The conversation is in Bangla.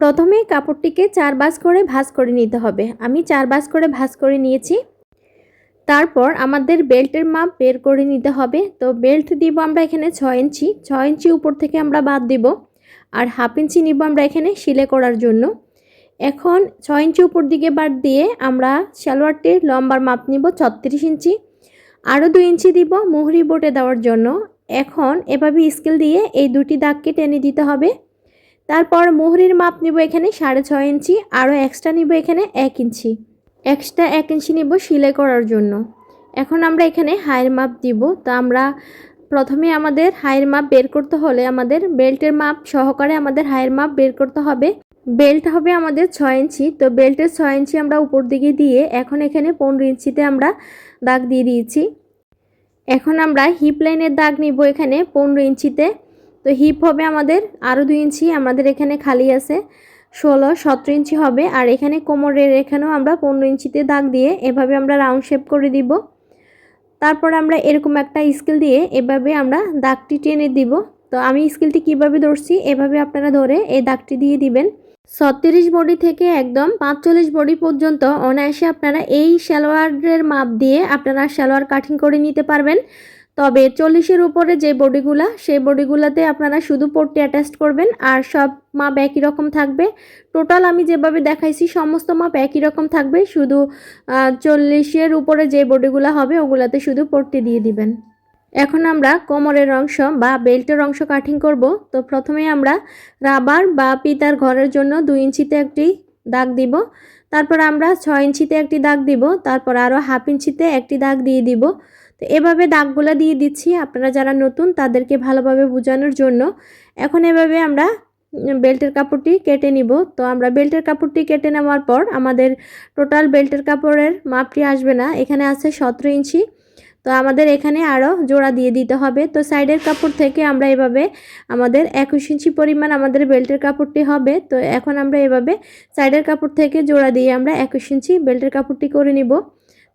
প্রথমে কাপড়টিকে চার বাস করে ভাঁজ করে নিতে হবে। আমি চার বাস করে ভাঁজ করে নিয়েছি। তারপর আমাদের বেল্টের মাপ বের করে নিতে হবে। তো বেল্ট দিব আমরা এখানে ছয় ইঞ্চি। ছয় ইঞ্চি উপর থেকে আমরা বাদ দিব। আর হাফ ইঞ্চি নিব আমরা এখানে সিলে করার জন্য। এখন ছয় ইঞ্চি উপর দিকে বাদ দিয়ে আমরা সালোয়ারটির লম্বার মাপ নিব ছত্রিশ ইঞ্চি। আরও দুই ইঞ্চি দিব মুহুরি বোটে দেওয়ার জন্য। এখন এভাবে স্কেল দিয়ে এই দুটি দাগকে টেনে দিতে হবে। তারপর মুহুরির মাপ নিব এখানে সাড়ে ছয় ইঞ্চি, আরও এক্সট্রা নিব এখানে এক ইঞ্চি। এক্সট্রা এক ইঞ্চি নিব সেলাই করার জন্য। এখন আমরা এখানে হাইয়ের মাপ দিব। তো আমরা প্রথমে আমাদের হাইয়ের মাপ বের করতে হলে আমাদের বেল্টের মাপ সহকারে আমাদের হাইয়ের মাপ বের করতে হবে। বেল্ট হবে আমাদের ছয় ইঞ্চি। তো বেল্টের ছয় ইঞ্চি আমরা উপর দিকে দিয়ে এখন এখানে পনেরো ইঞ্চিতে আমরা দাগ দিয়ে দিয়েছি। এখন আমরা হিপ লাইনের দাগ নিব এখানে পনেরো ইঞ্চিতে। তো হিপ হবে আমাদের আরও দুই ইঞ্চি, আমাদের এখানে খালি আছে, ষোলো, সতেরো ইঞ্চি হবে। আর এখানে কোমরের এখানেও আমরা পনেরো ইঞ্চিতে দাগ দিয়ে এভাবে আমরা রাউন্ড শেপ করে দিব। তারপর আমরা এরকম একটা স্কেল দিয়ে এভাবে আমরা দাগটি টেনে দিব। তো আমি স্কেলটি কীভাবে ধরছি, এভাবে আপনারা ধরে এই দাগটি দিয়ে দিবেন। ছত্রিশ বডি থেকে একদম পাঁচচল্লিশ বডি পর্যন্ত অনায়াসে আপনারা এই সালোয়ারের মাপ দিয়ে আপনারা সালোয়ার কাটিং করে নিতে পারবেন। তবে চল্লিশের উপরে যে বডিগুলা, সেই বডিগুলাতে আপনারা শুধু পট্টি অ্যাটাচ করবেন আর সব মাপ একই রকম থাকবে। টোটাল আমি যেভাবে দেখাইছি, সমস্ত মাপ একই রকম থাকবে। শুধু চল্লিশের উপরে যে বডিগুলো হবে, ওগুলাতে শুধু পট্টি দিয়ে দিবেন। এখন আমরা কোমরের অংশ বা বেল্টের অংশ কাটিং করব। তো প্রথমে আমরা রাবার বা পিতার ঘরের জন্য দুই ইঞ্চিতে একটি দাগ দিব। তারপর আমরা ছয় ইঞ্চিতে একটি দাগ দিব। তারপর আরও হাফ ইঞ্চিতে একটি দাগ দিয়ে দিব। তো এভাবে দাগগুলো দিয়ে দিচ্ছি। আপনারা যারা নতুন, তাদেরকে ভালোভাবে বোঝানোর জন্য। এখন এভাবে আমরা বেল্টের কাপড়টি কেটে নিব। তো আমরা বেল্টের কাপড়টি কেটে নেওয়ার পর আমাদের টোটাল বেল্টের কাপড়ের মাপটি আসবে না। এখানে আছে সতেরো ইঞ্চি। তো আমাদের এখানে আরও জোড়া দিয়ে দিতে হবে। তো সাইডের কাপড় থেকে আমরা এভাবে আমাদের একুশ ইঞ্চি পরিমাণ আমাদের বেল্টের কাপড়টি হবে। তো এখন আমরা এভাবে সাইডের কাপড় থেকে জোড়া দিয়ে আমরা একুশ ইঞ্চি বেল্টের কাপড়টি করে নিব।